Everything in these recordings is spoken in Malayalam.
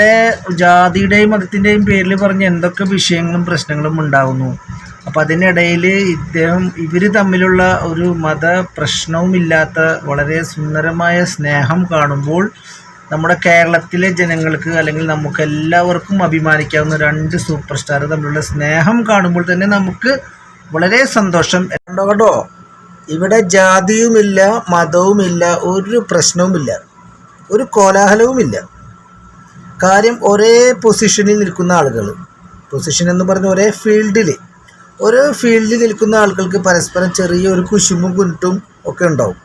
ഇവിടെ ജാതിയുടെയും മതത്തിന്റെയും പേരിൽ പറഞ്ഞ് എന്തൊക്കെ വിഷയങ്ങളും പ്രശ്നങ്ങളും ഉണ്ടാകുന്നു അപ്പോൾ അതിനിടയിൽ ഇദ്ദേഹം ഇവർ തമ്മിലുള്ള ഒരു മത പ്രശ്നവുമില്ലാത്ത വളരെ സുന്ദരമായ സ്നേഹം കാണുമ്പോൾ നമ്മുടെ കേരളത്തിലെ ജനങ്ങൾക്ക് അല്ലെങ്കിൽ നമുക്ക് എല്ലാവർക്കും അഭിമാനിക്കാവുന്ന രണ്ട് സൂപ്പർ സ്റ്റാർ തമ്മിലുള്ള സ്നേഹം കാണുമ്പോൾ തന്നെ നമുക്ക് വളരെ സന്തോഷം. കണ്ടോ കേട്ടോ ഇവിടെ ജാതിയുമില്ല മതവുമില്ല ഒരു പ്രശ്നവുമില്ല. ഒരു കോലാഹലവുമില്ല. കാര്യം ഒരേ പൊസിഷനിൽ നിൽക്കുന്ന ആളുകൾ പൊസിഷൻ എന്ന് പറഞ്ഞ ഒരേ ഫീൽഡിൽ ഒരേ ഫീൽഡിൽ നിൽക്കുന്ന ആളുകൾക്ക് പരസ്പരം ചെറിയൊരു കുശുമ്പും കുരുട്ടും ഒക്കെ ഉണ്ടാവും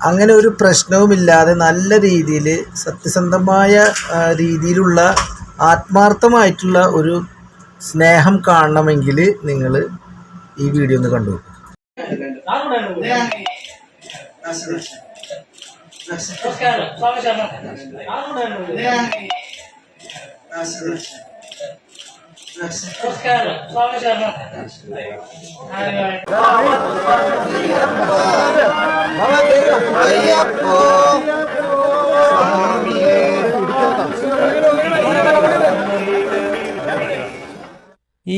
അങ്ങനെ ഒരു പ്രശ്നവുമില്ലാതെ നല്ല രീതിയിൽ സത്യസന്ധമായ രീതിയിലുള്ള ആത്മാർത്ഥമായിട്ടുള്ള ഒരു സ്നേഹം കാണണമെങ്കിൽ നിങ്ങൾ ഈ വീഡിയോ ഒന്ന് കണ്ടു ഈ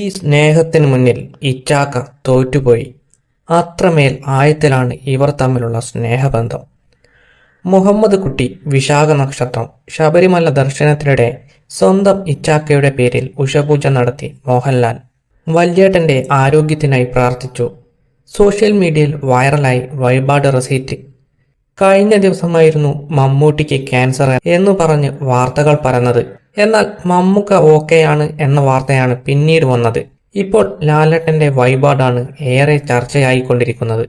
സ്നേഹത്തിന് മുന്നിൽ ഇച്ചാക്ക തോറ്റുപോയി. അത്രമേൽ ആയത്തിലാണ് ഇവർ തമ്മിലുള്ള സ്നേഹബന്ധം. മുഹമ്മദ് കുട്ടി വിശാഖ നക്ഷത്രം ശബരിമല ദർശനത്തിനിടെ സ്വന്തം ഇച്ചാക്കയുടെ പേരിൽ ഉഷപൂജ നടത്തി മോഹൻലാൽ. വല്യേട്ടന്റെ ആരോഗ്യത്തിനായി പ്രാർത്ഥിച്ചു. സോഷ്യൽ മീഡിയയിൽ വൈറലായി വഴിപാട് റെസീറ്റ്. കഴിഞ്ഞ ദിവസമായിരുന്നു മമ്മൂട്ടിക്ക് ക്യാൻസർ എന്ന് പറഞ്ഞ് വാർത്തകൾ പരന്നത്. എന്നാൽ മമ്മൂക്ക ഓക്കെയാണ് എന്ന വാർത്തയാണ് പിന്നീട് വന്നത്. ഇപ്പോൾ ലാലേട്ടന്റെ വഴിപാടാണ് ഏറെ ചർച്ചയായിക്കൊണ്ടിരിക്കുന്നത്.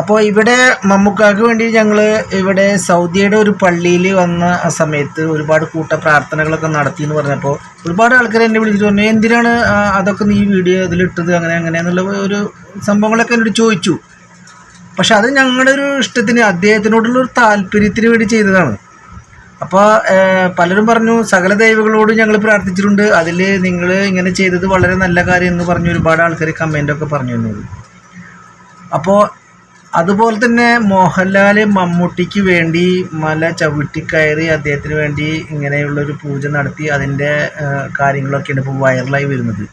അപ്പോൾ ഇവിടെ മമ്മൂക്കാക്ക് വേണ്ടി ഞങ്ങൾ ഇവിടെ സൗദിയുടെ ഒരു പള്ളിയിൽ വന്ന സമയത്ത് ഒരുപാട് കൂട്ട പ്രാർത്ഥനകളൊക്കെ നടത്തി എന്ന് പറഞ്ഞപ്പോൾ ഒരുപാട് ആൾക്കാർ എന്നെ വിളിച്ചിട്ട് പറഞ്ഞു എന്തിനാണ് അതൊക്കെ നീ വീഡിയോ ഇതിലിട്ടത്? അങ്ങനെ അങ്ങനെ എന്നുള്ള ഒരു സംഭവങ്ങളൊക്കെ എന്നോട് ചോദിച്ചു. പക്ഷെ അത് ഞങ്ങളുടെ ഒരു ഇഷ്ടത്തിന് അദ്ദേഹത്തിനോടുള്ള ഒരു താല്പര്യത്തിന് വേണ്ടി ചെയ്തതാണ്. അപ്പോൾ പലരും പറഞ്ഞു സകല ദൈവങ്ങളോട് ഞങ്ങൾ പ്രാർത്ഥിച്ചിട്ടുണ്ട്. അതിൽ നിങ്ങൾ ഇങ്ങനെ ചെയ്തത് വളരെ നല്ല കാര്യം എന്ന് പറഞ്ഞു ഒരുപാട് ആൾക്കാർ കമന്റൊക്കെ പറഞ്ഞു തന്നത് അപ്പോൾ അതുപോലെ തന്നെ മോഹൻലാൽ മമ്മൂട്ടിക്ക് വേണ്ടി മല ചവിട്ടിക്കയറി അദ്ദേഹത്തിന് വേണ്ടി ഇങ്ങനെയുള്ളൊരു പൂജ നടത്തി അതിന്റെ കാര്യങ്ങളൊക്കെയാണ് ഇപ്പോൾ വൈറലായി വരുന്നത്.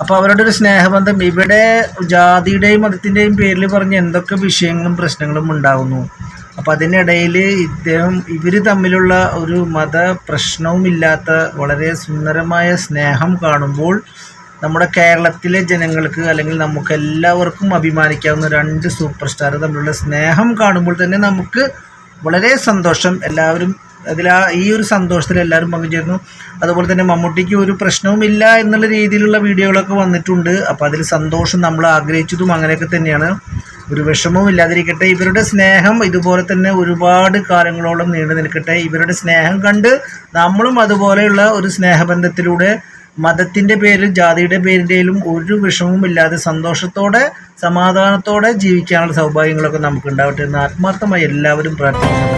അപ്പോൾ അവരുടെ ഒരു സ്നേഹബന്ധം. ഇവിടെ ജാതിയുടെയും മതത്തിന്റെയും പേരിൽ പറഞ്ഞ് എന്തൊക്കെ വിഷയങ്ങളും പ്രശ്നങ്ങളും ഉണ്ടാകുന്നു അപ്പോൾ അതിനിടയിൽ ഇദ്ദേഹം ഇവർ തമ്മിലുള്ള ഒരു മത പ്രശ്നവുമില്ലാത്ത വളരെ സുന്ദരമായ സ്നേഹം കാണുമ്പോൾ നമ്മുടെ കേരളത്തിലെ ജനങ്ങൾക്ക് അല്ലെങ്കിൽ നമുക്ക് എല്ലാവർക്കും അഭിമാനിക്കാവുന്ന രണ്ട് സൂപ്പർ സ്റ്റാർ തമ്മിലുള്ള സ്നേഹം കാണുമ്പോൾ തന്നെ നമുക്ക് വളരെ സന്തോഷം. എല്ലാവരും അതിൽ ആ ഈ ഒരു സന്തോഷത്തിൽ എല്ലാവരും പങ്കുചേർന്നു അതുപോലെ തന്നെ മമ്മൂട്ടിക്ക് ഒരു പ്രശ്നവുമില്ല എന്നുള്ള രീതിയിലുള്ള വീഡിയോകളൊക്കെ വന്നിട്ടുണ്ട്. അപ്പോൾ അതിൽ സന്തോഷം നമ്മൾ ആഗ്രഹിച്ചതും അങ്ങനെയൊക്കെ തന്നെയാണ്. ഒരു വിഷമവും ഇല്ലാതിരിക്കട്ടെ. ഇവരുടെ സ്നേഹം ഇതുപോലെ തന്നെ ഒരുപാട് കാലങ്ങളോളം നീണ്ടു നിൽക്കട്ടെ ഇവരുടെ സ്നേഹം കണ്ട് നമ്മളും അതുപോലെയുള്ള ഒരു സ്നേഹബന്ധത്തിലൂടെ മതത്തിന്റെ പേരിൽ ജാതിയുടെ പേരിന്റെയിലും ഒരു വിഷമവും ഇല്ലാതെ സന്തോഷത്തോടെ സമാധാനത്തോടെ ജീവിക്കാനുള്ള സൗഭാഗ്യങ്ങളൊക്കെ നമുക്ക് ഉണ്ടാവട്ടെ എന്ന് ആത്മാർത്ഥമായി എല്ലാവരും പ്രാർത്ഥിക്കുന്നു.